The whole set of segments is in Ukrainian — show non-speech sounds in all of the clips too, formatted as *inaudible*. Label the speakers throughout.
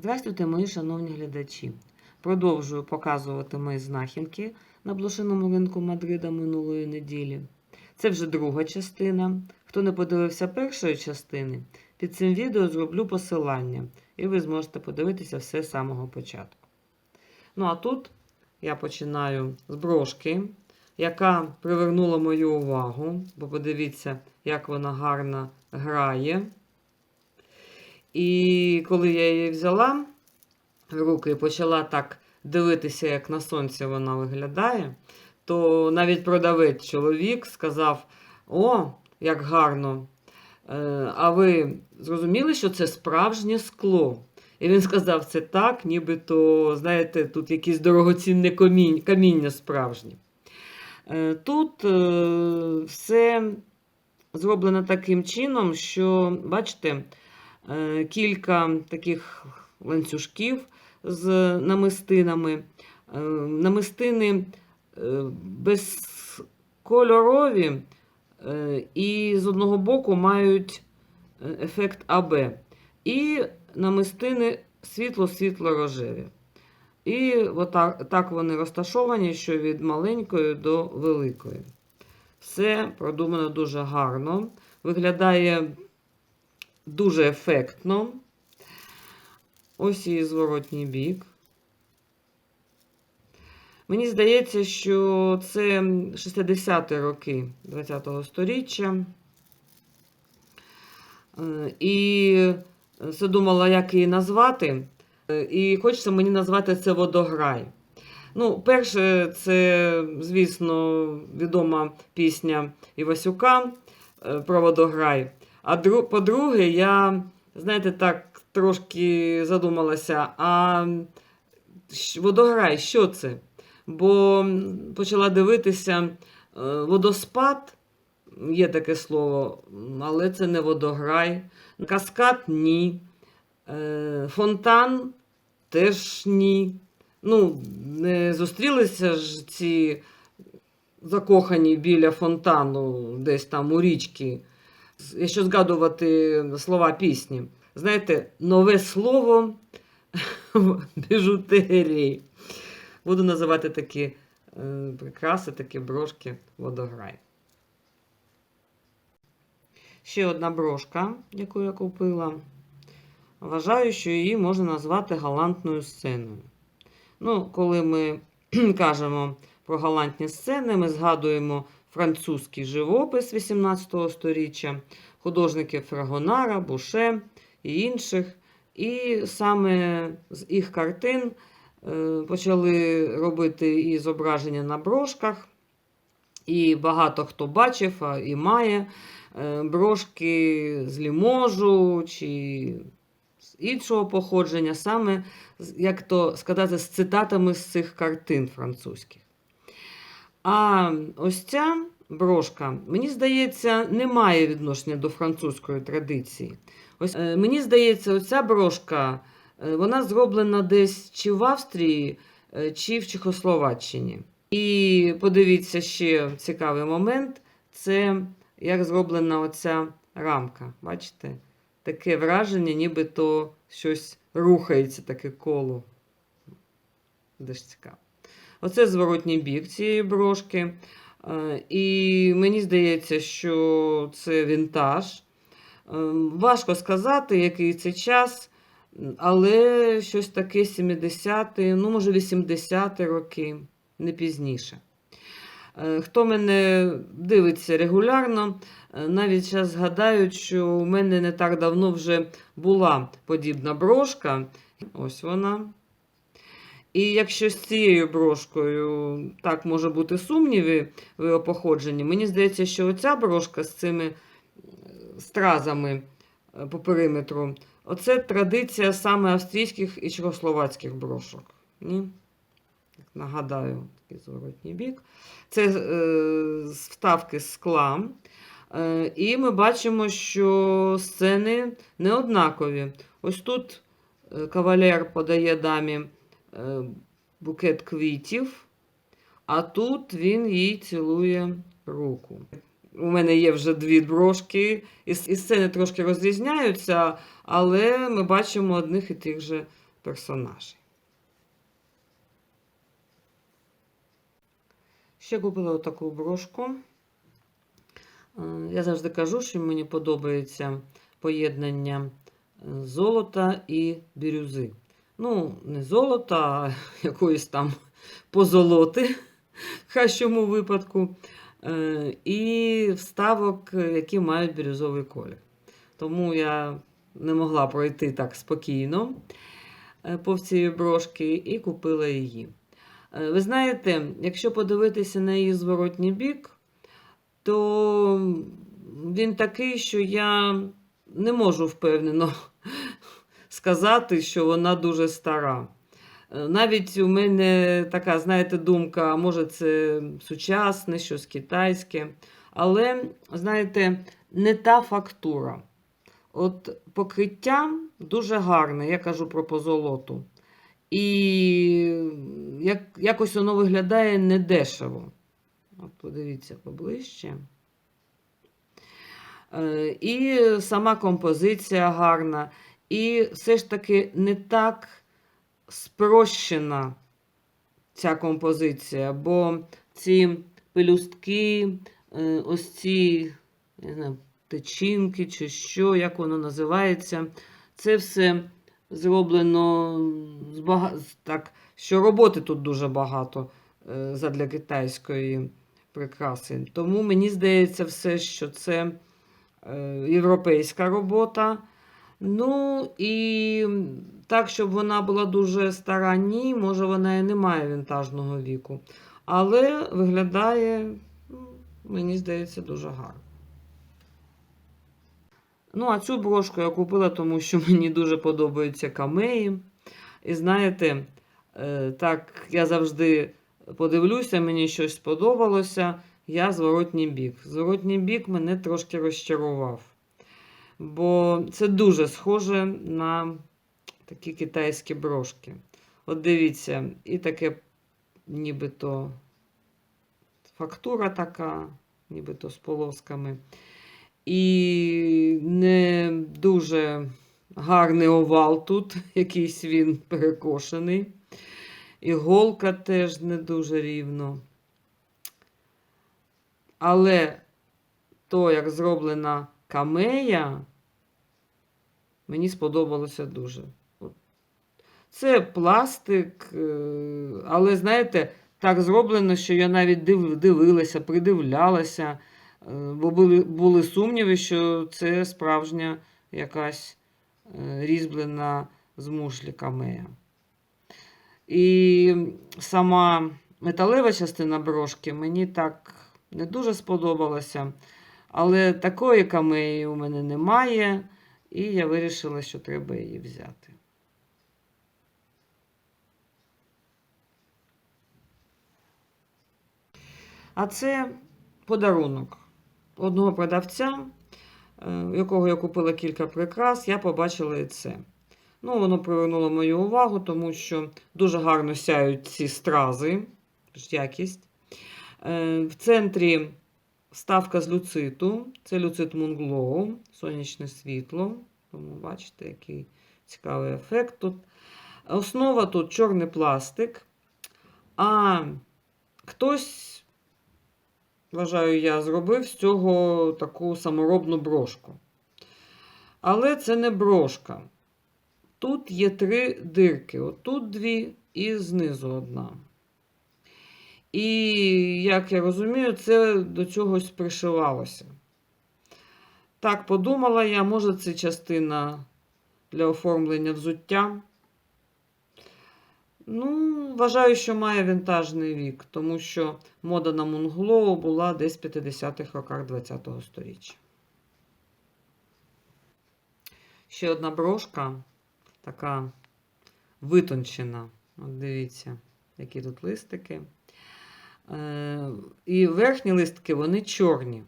Speaker 1: Здравствуйте, мої шановні глядачі. Продовжую показувати мої знахідки на блошиному ринку Мадрида минулої неділі. Це вже друга частина. Хто не подивився першої частини, під цим відео зроблю посилання, і ви зможете подивитися все з самого початку. Ну а тут я починаю з брошки, яка привернула мою увагу, бо подивіться, як вона гарно грає. І коли я її взяла в руки і почала так дивитися, як на сонці вона виглядає, то навіть продавець чоловік сказав: О, як гарно! Е, А ви зрозуміли, що це справжнє скло? І він сказав це так, нібито, знаєте, тут якесь дорогоцінне комінь- каміння справжнє. Е, Тут е, все зроблено таким чином, що, бачите, кілька таких ланцюжків з намистинами. Е, Намистини е, безкольорові е, і з одного боку мають е, ефект АБ. І намистини світло-світло-рожеві. І отак, так вони розташовані, що від маленької до великої. Все продумано дуже гарно. Виглядає дуже ефектно. Ось її зворотній бік. Мені здається, що це 60-ті роки ХХ століття. Е, І все думала, як її назвати. Е, І хочеться мені назвати це водограй. Ну, перше, це, звісно, відома пісня Івасюка е, про водограй. А дру- по-друге, я, знаєте, так трошки задумалася, а водограй, що це? Бо почала дивитися е, водоспад, є таке слово, але це не водограй. Каскад ні. Е, Фонтан теж ні. Ну, не зустрілися ж ці закохані біля фонтану, десь там у річці. Якщо згадувати слова пісні. Знаєте, нове слово *laughs* біжутерії. Буду називати такі е, прикраси, такі брошки водограй. Ще одна брошка, яку я купила. Вважаю, що її можна назвати галантною сценою. Ну, коли ми *clears throat* кажемо про галантні сцени, ми згадуємо французький живопис 18 століття, художників Фрагонара, Буше і інших. І саме з їх картин е, почали робити і зображення на брошках. І багато хто бачив і має е, брошки з ліможу чи з іншого походження, саме, як то сказати, з цитатами з цих картин французьких. А ось ця брошка, мені здається, не має відношення до французької традиції. Ось, е, мені здається, оця брошка, е, вона зроблена десь чи в Австрії, е, чи в Чехословаччині. І подивіться ще цікавий момент: це як зроблена оця рамка. Бачите? Таке враження, нібито щось рухається, таке коло. Дуже цікаво. Оце зворотній бік цієї брошки. Е, І мені здається, що це вінтаж. Е, Важко сказати, який це час, але щось таке 70-ті, ну, може, 80-ті роки, не пізніше. Е, Хто мене дивиться регулярно, навіть зараз згадають, що у мене не так давно вже була подібна брошка. Ось вона. І якщо з цією брошкою так може бути сумніви в його походженні, мені здається, що оця брошка з цими е, стразами е, по периметру, оце традиція саме австрійських і чехословацьких брошок. Ні? Нагадаю, такий зворотній бік. Це е, вставки з скла. Е, і ми бачимо, що сцени не однакові. Ось тут е, кавалер подає дамі букет квітів, а тут він їй цілує руку. У мене є вже дві брошки, і, сцени трошки розрізняються, але ми бачимо одних і тих же персонажей. Ще купила отаку брошку. Е, Я завжди кажу, що мені подобається поєднання е, золота і бірюзи. Ну, не золота, а *laughs* якоїсь там позолоти, в кращому випадку. Е, І вставок, е, які мають бірюзовий колір. Тому я не могла пройти так спокійно е, повз цієї брошки і купила її. Ви знаєте, якщо подивитися на її зворотній бік, то він такий, що я не можу впевнено сказати, що вона дуже стара. Е, Навіть у мене така, знаєте, думка, може це сучасне, щось китайське. Але, знаєте, не та фактура. От покриття дуже гарне, я кажу про позолоту. І як, якось воно виглядає недешево. От подивіться поближче. Е, І сама композиція гарна. І все ж таки не так спрощена ця композиція, бо ці пелюстки, е, ось ці не знаю, течінки чи що, як воно називається, це все зроблено з бага... так, що роботи тут дуже багато е, задля китайської прикраси. Тому мені здається, все, що це е, європейська робота. Ну і так, щоб вона була дуже стара, ні, може вона і не має вінтажного віку. Але виглядає, ну, мені здається, дуже гарно. Ну, а цю брошку я купила, тому що *laughs* мені дуже подобаються камеї. І знаєте, е, так я завжди подивлюся, мені щось сподобалося. Я зворотній бік. Зворотній бік мене трошки розчарував. Бо це дуже схоже на такі китайські брошки. От дивіться, і таке нібито фактура така, нібито з полосками. І не дуже гарний овал тут, *laughs* якийсь він перекошений. Іголка теж не дуже рівно. Але то, як зроблена камея, мені сподобалося дуже. Це пластик, е, але, знаєте, так зроблено, що я навіть дивилася, придивлялася, е, бо були, були сумніви, що це справжня якась е, різьблена з мушлі камея. І сама металева частина брошки мені так не дуже сподобалася. Але такої камеї у мене немає, і я вирішила, що треба її взяти. А це подарунок одного продавця, е, якого я купила кілька прикрас, я побачила і це. Ну, воно привернуло мою увагу, тому що дуже гарно сяють ці стрази, якість. Е, В центрі Вставка з люциту. Це люцит Moonglow, сонячне світло. Тому бачите, який цікавий ефект тут. Основа тут чорний пластик. А хтось, вважаю, я зробив з цього таку саморобну брошку. Але це не брошка. Тут є три дирки. Отут дві і знизу одна. І, як я розумію, це до чогось пришивалося. Так, подумала я, може, це частина для оформлення взуття. Ну, вважаю, що має вінтажний вік, тому що мода на Мунглоу була десь в 50-х роках ХХ століття. Ще одна брошка, така витончена. От дивіться, які тут листики. Е, І верхні листки, вони чорні.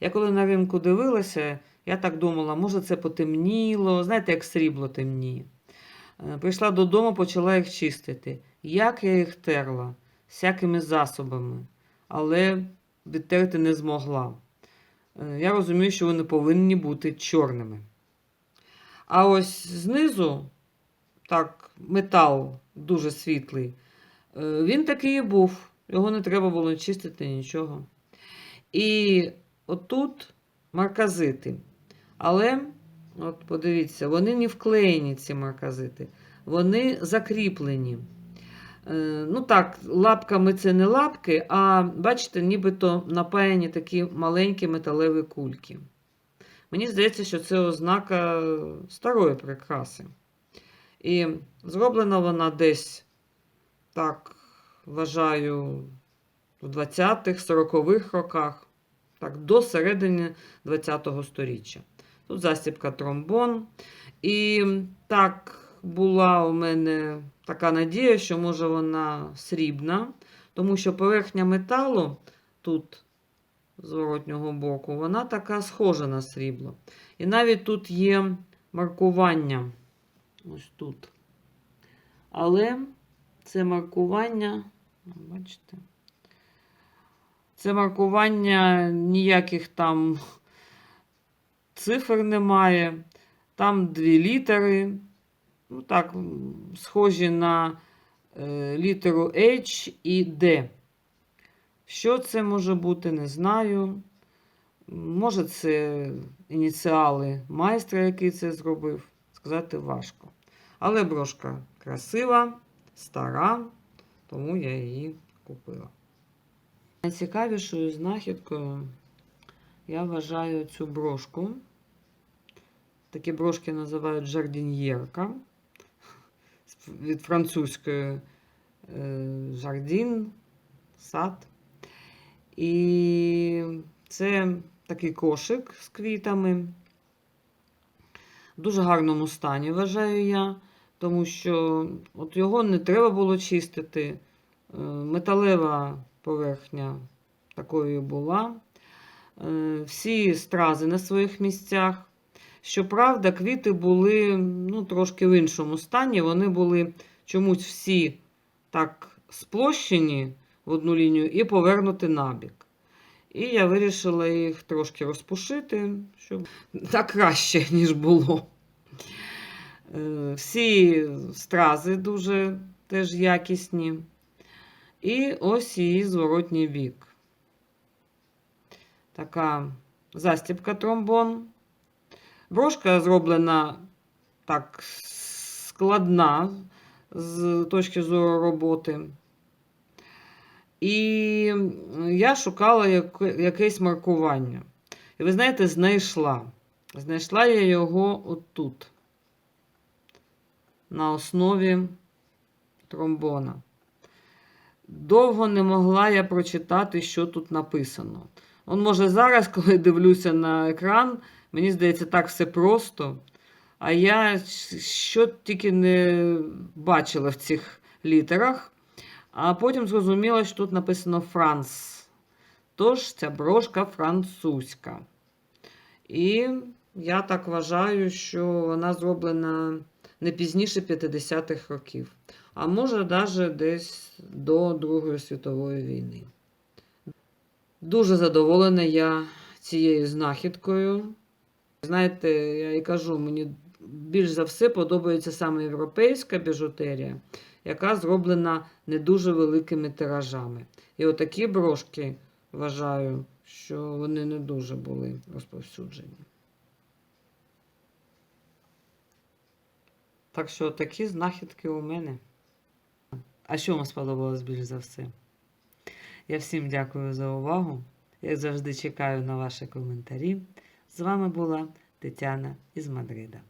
Speaker 1: Я коли на ринку дивилася, я так думала, може це потемніло, знаєте, як срібло темніє. Е, Прийшла додому, почала їх чистити. Як я їх терла, всякими засобами, але відтерти не змогла. Е, Я розумію, що вони повинні бути чорними. А ось знизу так, метал дуже світлий. Він такий і був. Його не треба було чистити нічого. І отут марказити. Але, от подивіться, вони не вклеєні, ці марказити. Вони закріплені. Е, Ну так, лапками це не лапки, а бачите, нібито напаяні такі маленькі металеві кульки. Мені здається, що це ознака старої прикраси. І зроблена вона десь, так вважаю, в 20-х, 40-х роках, так, до середини 20-го сторіччя. Тут застібка тромбон. І так була у мене така надія, що може вона срібна, тому що поверхня металу тут зворотнього боку, вона така схожа на срібло. І навіть тут є маркування. Ось тут. Але це маркування, бачите, це маркування ніяких там цифр немає. Там дві літери. Ну так, схожі на е, літеру H і D. Що це може бути, не знаю. Може, це ініціали майстра, який це зробив. Сказати важко. Але брошка красива, стара, тому я її купила. Найцікавішою знахідкою я вважаю цю брошку. Такі брошки називають жардіньєрка від французької е, жардін, сад. І це такий кошик з квітами. В дуже гарному стані, вважаю я, тому що от його не треба було чистити. Е, Металева поверхня такою була. Е, Всі стрази на своїх місцях. Щоправда, квіти були ну, трошки в іншому стані. Вони були чомусь всі так сплощені в одну лінію і повернути набік. І я вирішила їх трошки розпушити, щоб так краще, ніж було. Е, Всі стрази дуже теж якісні. І ось її зворотній бік. Така застібка тромбон. Брошка зроблена так складна з точки зору роботи. І я шукала якесь маркування. І ви знаєте, знайшла. Знайшла я його отут, на основі тромбона. Довго не могла я прочитати, що тут написано. Он, може, зараз, *laughs* коли дивлюся на екран, мені здається, так все просто. А я що тільки не бачила в цих літерах. А потім зрозуміла, що тут написано Франс. Тож ця брошка французька. І я так вважаю, що вона зроблена не пізніше 50-х років. А може, навіть десь до Другої світової війни. Дуже задоволена я цією знахідкою. Знаєте, я і кажу, мені більш за все подобається саме європейська біжутерія, яка зроблена не дуже великими тиражами. І отакі брошки вважаю, що вони не дуже були розповсюджені. Так що такі знахідки у мене. А що вам сподобалось більш за все? Я всім дякую за увагу. Як завжди чекаю на ваші коментарі. З вами була Тетяна із Мадрида.